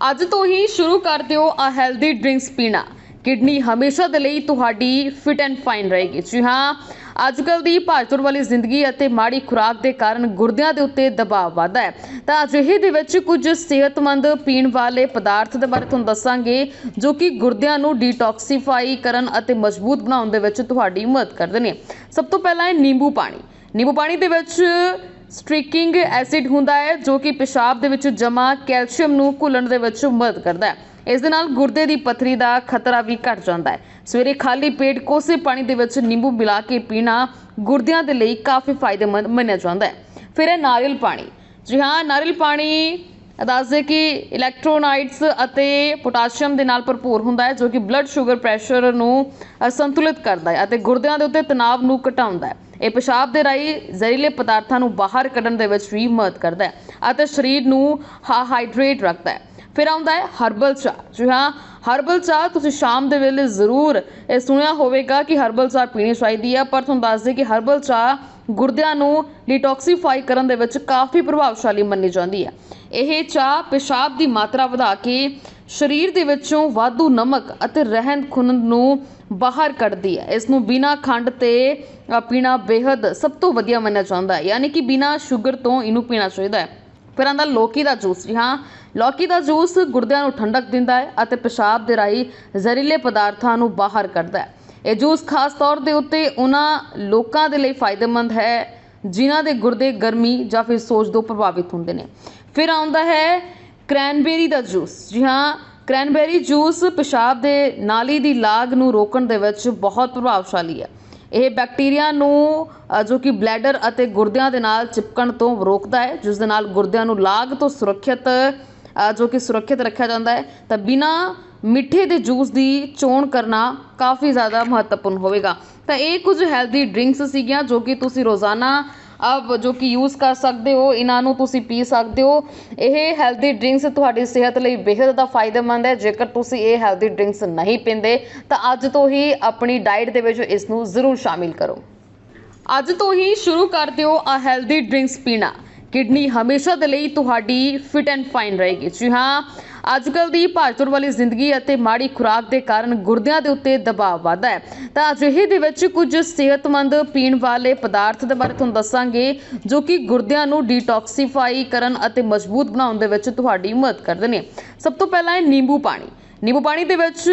ਅੱਜ ਤੋਂ ਹੀ ਸ਼ੁਰੂ ਕਰ ਦਿਓ ਆ ਹੈਲਦੀ ਡਰਿੰਕਸ ਪੀਣਾ। ਕਿਡਨੀ ਹਮੇਸ਼ਾ ਦੇ ਲਈ ਤੁਹਾਡੀ ਫਿਟ ਐਂਡ ਫਾਈਨ ਰਹੇਗੀ। ਜੀ ਹਾਂ ਅੱਜ ਕੱਲ੍ਹ ਦੀ ਭਾਜਪੁਰ ਵਾਲੀ ਜ਼ਿੰਦਗੀ ਅਤੇ ਮਾੜੀ ਖੁਰਾਕ ਦੇ ਕਾਰਨ ਗੁਰਦਿਆਂ ਦੇ ਉੱਤੇ ਦਬਾਅ ਵਧਦਾ ਹੈ। ਤਾਂ ਅਜਿਹੇ ਦੇ ਵਿੱਚ ਕੁਝ ਸਿਹਤਮੰਦ ਪੀਣ ਵਾਲੇ ਪਦਾਰਥ ਦੇ ਬਾਰੇ ਤੁਹਾਨੂੰ ਦੱਸਾਂਗੇ, ਜੋ ਕਿ ਗੁਰਦਿਆਂ ਨੂੰ ਡੀਟੌਕਸੀਫਾਈ ਕਰਨ ਅਤੇ ਮਜ਼ਬੂਤ ਬਣਾਉਣ ਦੇ ਵਿੱਚ ਤੁਹਾਡੀ ਮਦਦ ਕਰਦੇ ਨੇ। ਸਭ ਤੋਂ ਪਹਿਲਾਂ ਹੈ ਨਿੰਬੂ ਪਾਣੀ। ਨਿੰਬੂ ਪਾਣੀ ਦੇ ਵਿੱਚ ਸਟ੍ਰੀਕਿੰਗ ਐਸਿਡ ਹੁੰਦਾ ਹੈ, ਜੋ ਕਿ ਪਿਸ਼ਾਬ ਦੇ ਵਿੱਚ ਜਮਾ ਕੈਲਸ਼ੀਅਮ ਨੂੰ ਘੁਲਣ ਦੇ ਵਿੱਚ ਮਦਦ ਕਰਦਾ ਹੈ। ਇਸ ਦੇ ਨਾਲ ਗੁਰਦੇ ਦੀ ਪਥਰੀ ਦਾ ਖਤਰਾ ਵੀ ਘਟ ਜਾਂਦਾ ਹੈ। ਸਵੇਰੇ ਖਾਲੀ ਪੇਟ ਕੋਸੇ ਪਾਣੀ ਦੇ ਵਿੱਚ ਨਿੰਬੂ ਮਿਲਾ ਕੇ ਪੀਣਾ ਗੁਰਦਿਆਂ ਦੇ ਲਈ ਕਾਫੀ ਫਾਇਦੇਮੰਦ ਮੰਨਿਆ ਜਾਂਦਾ ਹੈ। ਫਿਰ ਹੈ ਨਾਰੀਅਲ ਪਾਣੀ। ਜੀ ਹਾਂ, ਨਾਰੀਅਲ ਪਾਣੀ ਦੱਸਦੇ ਕਿ ਇਲੈਕਟ੍ਰੋਨਾਈਟਸ ਅਤੇ ਪੋਟਾਸ਼ੀਅਮ ਦੇ ਨਾਲ ਭਰਪੂਰ ਹੁੰਦਾ ਹੈ, ਜੋ ਕਿ ਬਲੱਡ ਸ਼ੂਗਰ ਪ੍ਰੈਸ਼ਰ ਨੂੰ ਸੰਤੁਲਿਤ ਕਰਦਾ ਹੈ ਅਤੇ ਗੁਰਦਿਆਂ ਦੇ ਉੱਤੇ ਤਣਾਅ ਨੂੰ ਘਟਾਉਂਦਾ ਹੈ। ਇਹ ਪਿਸ਼ਾਬ ਦੇ ਰਾਹੀਂ ਜ਼ਹਿਰੀਲੇ ਪਦਾਰਥਾਂ ਨੂੰ ਬਾਹਰ ਕੱਢਣ ਦੇ ਵਿੱਚ ਵੀ ਮਦਦ ਕਰਦਾ ਹੈ ਅਤੇ ਸਰੀਰ ਨੂੰ ਹਾਈਡਰੇਟ ਰੱਖਦਾ ਹੈ। ਫਿਰ ਆਉਂਦਾ ਹੈ ਹਰਬਲ ਚਾਹ। ਜੀ ਹਾਂ ਹਰਬਲ ਚਾਹ ਤੁਸੀਂ ਸ਼ਾਮ ਦੇ ਵੇਲੇ ਜ਼ਰੂਰ ਇਹ ਸੁਣਿਆ ਹੋਵੇਗਾ ਕਿ ਹਰਬਲ ਚਾਹ ਪੀਣੀ ਚਾਹੀਦੀ ਹੈ, ਪਰ ਤੁਹਾਨੂੰ ਦੱਸ ਦੇ ਕਿ ਹਰਬਲ ਚਾਹ ਗੁਰਦਿਆਂ ਨੂੰ ਡੀਟੌਕਸੀਫਾਈ ਕਰਨ ਦੇ ਵਿੱਚ ਕਾਫੀ ਪ੍ਰਭਾਵਸ਼ਾਲੀ ਮੰਨੀ ਜਾਂਦੀ ਹੈ। ਇਹ ਚਾਹ ਪਿਸ਼ਾਬ ਦੀ ਮਾਤਰਾ ਵਧਾ ਕੇ ਸਰੀਰ ਦੇ ਵਿੱਚੋਂ ਵਾਧੂ ਨਮਕ ਅਤੇ ਰਹਿੰਦ ਖੁੰਦ ਨੂੰ ਬਾਹਰ ਕੱਢਦੀ ਹੈ। ਇਸ ਨੂੰ ਬਿਨਾਂ ਖੰਡ ਤੇ ਪੀਣਾ ਬੇहद ਸਭ ਤੋਂ ਵਧੀਆ ਮੰਨਿਆ ਜਾਂਦਾ ਹੈ। ਯਾਨੀ ਕਿ ਬਿਨਾਂ ਸ਼ੂਗਰ ਤੋਂ ਇਹਨੂੰ ਪੀਣਾ ਚਾਹੀਦਾ ਹੈ। ਫਿਰ ਆਂਦਾ ਲੋਕੀ ਦਾ ਜੂਸ ਜੀ, ਹਾਂ। ਲੌਕੀ ਦਾ ਜੂਸ ਗੁਰਦਿਆਂ ਨੂੰ ਠੰਡਕ ਦਿੰਦਾ ਹੈ ਅਤੇ ਪਿਸ਼ਾਬ ਦੇ ਰਾਹੀਂ ਜ਼ਹਿਰੀਲੇ ਪਦਾਰਥਾਂ ਨੂੰ ਬਾਹਰ ਕੱਢਦਾ ਹੈ। ਇਹ ਜੂਸ ਖਾਸ ਤੌਰ ਦੇ ਉੱਤੇ ਉਹਨਾਂ ਲੋਕਾਂ ਦੇ ਲਈ ਫਾਇਦੇਮੰਦ ਹੈ, ਜਿਨ੍ਹਾਂ ਦੇ ਗੁਰਦੇ ਗਰਮੀ ਜਾਂ ਫਿਰ ਸੋਜ ਤੋਂ ਪ੍ਰਭਾਵਿਤ ਹੁੰਦੇ ਨੇ। ਫਿਰ ਆਉਂਦਾ ਹੈ ਕ੍ਰੈਨਬੇਰੀ ਦਾ ਜੂਸ। ਜੀ, ਹਾਂ। ਕ੍ਰੈਨਬੇਰੀ ਜੂਸ ਪਿਸ਼ਾਬ ਦੇ ਨਾਲੀ ਦੀ ਲਾਗ ਨੂੰ ਰੋਕਣ ਦੇ ਵਿੱਚ ਬਹੁਤ ਪ੍ਰਭਾਵਸ਼ਾਲੀ ਹੈ। ਇਹ ਬੈਕਟੀਰੀਆ ਨੂੰ ਜੋ ਕਿ ਬਲੈਡਰ ਅਤੇ ਗੁਰਦਿਆਂ ਦੇ ਨਾਲ ਚਿਪਕਣ ਤੋਂ ਰੋਕਦਾ ਹੈ, ਜਿਸ ਦੇ ਨਾਲ ਗੁਰਦਿਆਂ ਨੂੰ ਲਾਗ ਤੋਂ ਸੁਰੱਖਿਅਤ ਜੋ ਕਿ ਸੁਰੱਖਿਅਤ ਰੱਖਿਆ ਜਾਂਦਾ ਹੈ, ਤਾਂ ਬਿਨਾ ਮਿੱਠੇ ਦੇ ਜੂਸ ਦੀ ਚੋਣ ਕਰਨਾ ਕਾਫੀ ਜ਼ਿਆਦਾ ਮਹੱਤਵਪੂਰਨ ਹੋਵੇਗਾ। ਤਾਂ ਇਹ ਕੁਝ ਹੈਲਦੀ ਡਰਿੰਕਸ ਸੀਗੀਆਂ, ਜੋ ਕਿ ਤੁਸੀਂ ਰੋਜ਼ਾਨਾ ਅਬ ਜੋ ਕਿ ਯੂਜ਼ ਕਰ ਸਕਦੇ ਹੋ, ਇਹਨਾਂ ਨੂੰ ਤੁਸੀਂ ਪੀ ਸਕਦੇ ਹੋ। ਇਹ ਹੈਲਦੀ ਡਰਿੰਕਸ ਤੁਹਾਡੀ ਸਿਹਤ ਲਈ ਬੇਹੱਦ ਜ਼ਿਆਦਾ ਫਾਇਦੇਮੰਦ ਹੈ। ਜੇਕਰ ਤੁਸੀਂ ਇਹ ਹੈਲਦੀ ਡਰਿੰਕਸ ਨਹੀਂ ਪੀਂਦੇ, ਤਾਂ ਅੱਜ ਤੋਂ ਹੀ ਆਪਣੀ ਡਾਈਟ ਦੇ ਵਿੱਚ ਇਸ ਨੂੰ ਜ਼ਰੂਰ ਸ਼ਾਮਿਲ ਕਰੋ। ਅੱਜ ਤੋਂ ਹੀ ਸ਼ੁਰੂ ਕਰ ਦਿਓ ਆ ਹੈਲਦੀ ਡਰਿੰਕਸ ਪੀਣਾ। ਕਿਡਨੀ ਹਮੇਸ਼ਾ ਦੇ ਲਈ ਤੁਹਾਡੀ ਫਿਟ ਐਂਡ ਫਾਈਨ ਰਹੇਗੀ। ਜੀ ਹਾਂ ਅੱਜ ਕੱਲ੍ਹ ਦੀ ਭਾਜਪੁਰ ਵਾਲੀ ਜ਼ਿੰਦਗੀ ਅਤੇ ਮਾੜੀ ਖੁਰਾਕ ਦੇ ਕਾਰਨ ਗੁਰਦਿਆਂ ਦੇ ਉੱਤੇ ਦਬਾਅ ਵਧਦਾ ਹੈ। ਤਾਂ ਅਜਿਹੇ ਦੇ ਵਿੱਚ ਕੁਝ ਸਿਹਤਮੰਦ ਪੀਣ ਵਾਲੇ ਪਦਾਰਥ ਦੇ ਬਾਰੇ ਤੁਹਾਨੂੰ ਦੱਸਾਂਗੇ, ਜੋ ਕਿ ਗੁਰਦਿਆਂ ਨੂੰ ਡੀਟੌਕਸੀਫਾਈ ਕਰਨ ਅਤੇ ਮਜ਼ਬੂਤ ਬਣਾਉਣ ਦੇ ਵਿੱਚ ਤੁਹਾਡੀ ਮਦਦ ਕਰਦੇ ਨੇ। ਸਭ ਤੋਂ ਪਹਿਲਾਂ ਹੈ ਨਿੰਬੂ ਪਾਣੀ। ਨਿੰਬੂ ਪਾਣੀ ਦੇ ਵਿੱਚ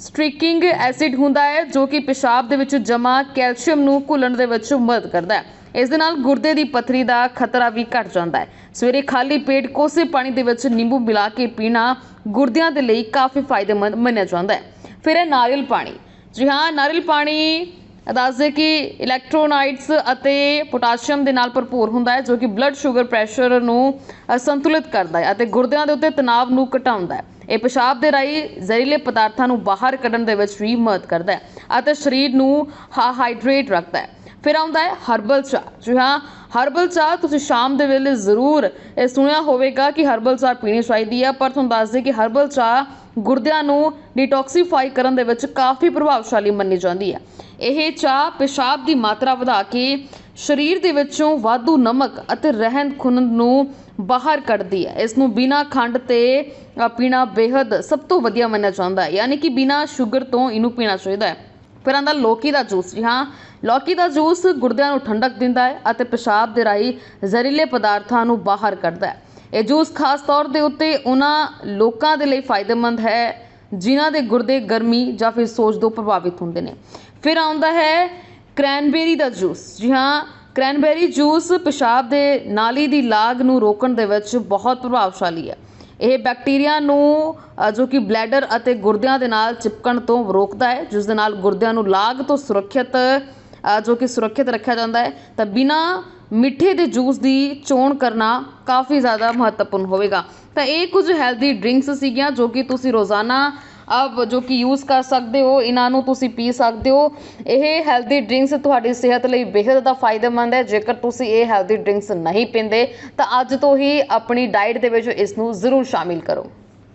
ਸਟ੍ਰੀਕਿੰਗ ਐਸਿਡ ਹੁੰਦਾ ਹੈ ਜੋ ਕਿ ਪਿਸ਼ਾਬ ਦੇ ਵਿੱਚ ਜਮਾ ਕੈਲਸ਼ੀਅਮ ਨੂੰ ਘੁਲਣ ਦੇ ਵਿੱਚ ਮਦਦ ਕਰਦਾ ਹੈ। ਇਸ ਦੇ ਨਾਲ ਗੁਰਦੇ ਦੀ ਪਥਰੀ ਦਾ ਖਤਰਾ ਵੀ ਘਟ ਜਾਂਦਾ ਹੈ। ਸਵੇਰੇ ਖਾਲੀ ਪੇਟ ਕੋਸੇ ਪਾਣੀ ਦੇ ਵਿੱਚ ਨਿੰਬੂ ਮਿਲਾ ਕੇ ਪੀਣਾ ਗੁਰਦਿਆਂ ਦੇ ਲਈ ਕਾਫੀ ਫਾਇਦੇਮੰਦ ਮੰਨਿਆ ਜਾਂਦਾ ਹੈ। ਫਿਰ ਹੈ ਨਾਰੀਅਲ ਪਾਣੀ। ਜੀ ਹਾਂ, ਨਾਰੀਅਲ ਪਾਣੀ ਦੱਸਦੇ ਕਿ ਇਲੈਕਟ੍ਰੋਨਾਈਟਸ ਅਤੇ ਪੋਟਾਸ਼ੀਅਮ ਦੇ ਨਾਲ ਭਰਪੂਰ ਹੁੰਦਾ ਹੈ ਜੋ ਕਿ ਬਲੱਡ ਸ਼ੂਗਰ ਪ੍ਰੈਸ਼ਰ ਨੂੰ ਸੰਤੁਲਿਤ ਕਰਦਾ ਹੈ ਅਤੇ ਗੁਰਦਿਆਂ ਦੇ ਉੱਤੇ ਤਣਾਅ ਨੂੰ ਘਟਾਉਂਦਾ ਹੈ। ਇਹ ਪਿਸ਼ਾਬ ਦੇ ਰਾਹੀਂ ਜ਼ਹਿਰੀਲੇ ਪਦਾਰਥਾਂ ਨੂੰ ਬਾਹਰ ਕੱਢਣ ਦੇ ਵਿੱਚ ਵੀ ਮਦਦ ਕਰਦਾ ਹੈ ਅਤੇ ਸਰੀਰ ਨੂੰ ਹਾਈਡਰੇਟ ਰੱਖਦਾ ਹੈ। ਫਿਰ ਆਉਂਦਾ ਹੈ ਹਰਬਲ ਚਾਹ। ਜੀ ਹਾਂ, ਹਰਬਲ ਚਾਹ ਤੁਸੀਂ ਸ਼ਾਮ ਦੇ ਵੇਲੇ ਜ਼ਰੂਰ, ਇਹ ਸੁਣਿਆ ਹੋਵੇਗਾ ਕਿ ਹਰਬਲ ਚਾਹ ਪੀਣੀ ਚਾਹੀਦੀ ਹੈ, ਪਰ ਤੁਹਾਨੂੰ ਦੱਸ ਦੇ ਕਿ ਹਰਬਲ ਚਾਹ ਗੁਰਦਿਆਂ ਨੂੰ ਡੀਟੌਕਸੀਫਾਈ ਕਰਨ ਦੇ ਵਿੱਚ ਕਾਫੀ ਪ੍ਰਭਾਵਸ਼ਾਲੀ ਮੰਨੀ ਜਾਂਦੀ ਹੈ। ਇਹ ਚਾਹ ਪਿਸ਼ਾਬ ਦੀ ਮਾਤਰਾ ਵਧਾ ਕੇ ਸਰੀਰ ਦੇ ਵਿੱਚੋਂ ਵਾਧੂ ਨਮਕ ਅਤੇ ਰਹਿੰਦ ਖੂੰਹਦ ਨੂੰ ਬਾਹਰ ਕੱਢਦੀ ਹੈ। ਇਸ ਨੂੰ ਬਿਨਾਂ ਖੰਡ ਤੇ ਪੀਣਾ ਬੇहद ਸਭ ਤੋਂ ਵਧੀਆ ਮੰਨਿਆ ਜਾਂਦਾ ਹੈ। ਯਾਨੀ ਕਿ ਬਿਨਾਂ ਸ਼ੂਗਰ ਤੋਂ ਇਹਨੂੰ ਪੀਣਾ ਚਾਹੀਦਾ ਹੈ। ਫਿਰ ਆਂਦਾ ਲੋਕੀ ਦਾ ਜੂਸ। ਜੀ ਹਾਂ, ਲੌਕੀ ਦਾ ਜੂਸ ਗੁਰਦਿਆਂ ਨੂੰ ਠੰਡਕ ਦਿੰਦਾ ਹੈ ਅਤੇ ਪਿਸ਼ਾਬ ਦੇ ਰਾਹੀਂ ਜ਼ਹਿਰੀਲੇ ਪਦਾਰਥਾਂ ਨੂੰ ਬਾਹਰ ਕੱਢਦਾ ਹੈ। ਇਹ ਜੂਸ ਖਾਸ ਤੌਰ ਦੇ ਉੱਤੇ ਉਹਨਾਂ ਲੋਕਾਂ ਦੇ ਲਈ ਫਾਇਦੇਮੰਦ ਹੈ ਜਿਨ੍ਹਾਂ ਦੇ ਗੁਰਦੇ ਗਰਮੀ ਜਾਂ ਫਿਰ ਸੋਜ ਤੋਂ ਪ੍ਰਭਾਵਿਤ ਹੁੰਦੇ ਨੇ। ਫਿਰ ਆਉਂਦਾ ਹੈ ਕ੍ਰੈਨਬੇਰੀ ਦਾ ਜੂਸ। ਜੀ ਹਾਂ, ਕ੍ਰੈਨਬੇਰੀ ਜੂਸ ਪਿਸ਼ਾਬ ਦੇ ਨਾਲੀ ਦੀ ਲਾਗ ਨੂੰ ਰੋਕਣ ਦੇ ਵਿੱਚ ਬਹੁਤ ਪ੍ਰਭਾਵਸ਼ਾਲੀ ਹੈ। ਇਹ ਬੈਕਟੀਰੀਆ ਨੂੰ ਜੋ ਕਿ ਬਲੈਡਰ ਅਤੇ ਗੁਰਦਿਆਂ ਦੇ ਨਾਲ ਚਿਪਕਣ ਤੋਂ ਰੋਕਦਾ ਹੈ, ਜਿਸ ਦੇ ਨਾਲ ਗੁਰਦਿਆਂ ਨੂੰ ਲਾਗ ਤੋਂ ਸੁਰੱਖਿਅਤ ਜੋ ਕਿ ਸੁਰੱਖਿਅਤ ਰੱਖਿਆ ਜਾਂਦਾ ਹੈ, ਤਾਂ ਬਿਨਾਂ ਮਿੱਠੇ ਦੇ ਜੂਸ ਦੀ ਚੋਣ ਕਰਨਾ ਕਾਫੀ ਜ਼ਿਆਦਾ ਮਹੱਤਵਪੂਰਨ ਹੋਵੇਗਾ। ਤਾਂ ਇਹ ਕੁਝ ਹੈਲਦੀ ਡਰਿੰਕਸ ਸੀਗੀਆਂ, ਜੋ ਕਿ ਤੁਸੀਂ ਰੋਜ਼ਾਨਾ ਆ ਜੋ ਕਿ ਯੂਜ਼ ਕਰ ਸਕਦੇ ਹੋ, ਇਹਨਾਂ ਨੂੰ ਤੁਸੀਂ ਪੀ ਸਕਦੇ ਹੋ। ਇਹ ਹੈਲਦੀ ਡਰਿੰਕਸ ਤੁਹਾਡੀ ਸਿਹਤ ਲਈ ਬੇहद ਜ਼ਿਆਦਾ ਫਾਇਦੇਮੰਦ ਹੈ। ਜੇਕਰ ਤੁਸੀਂ ਇਹ ਹੈਲਦੀ ਡਰਿੰਕਸ ਨਹੀਂ ਪੀਂਦੇ, ਤਾਂ ਅੱਜ ਤੋਂ ਹੀ ਆਪਣੀ ਡਾਈਟ ਦੇ ਵਿੱਚ ਇਸ ਨੂੰ ਜ਼ਰੂਰ ਸ਼ਾਮਿਲ ਕਰੋ।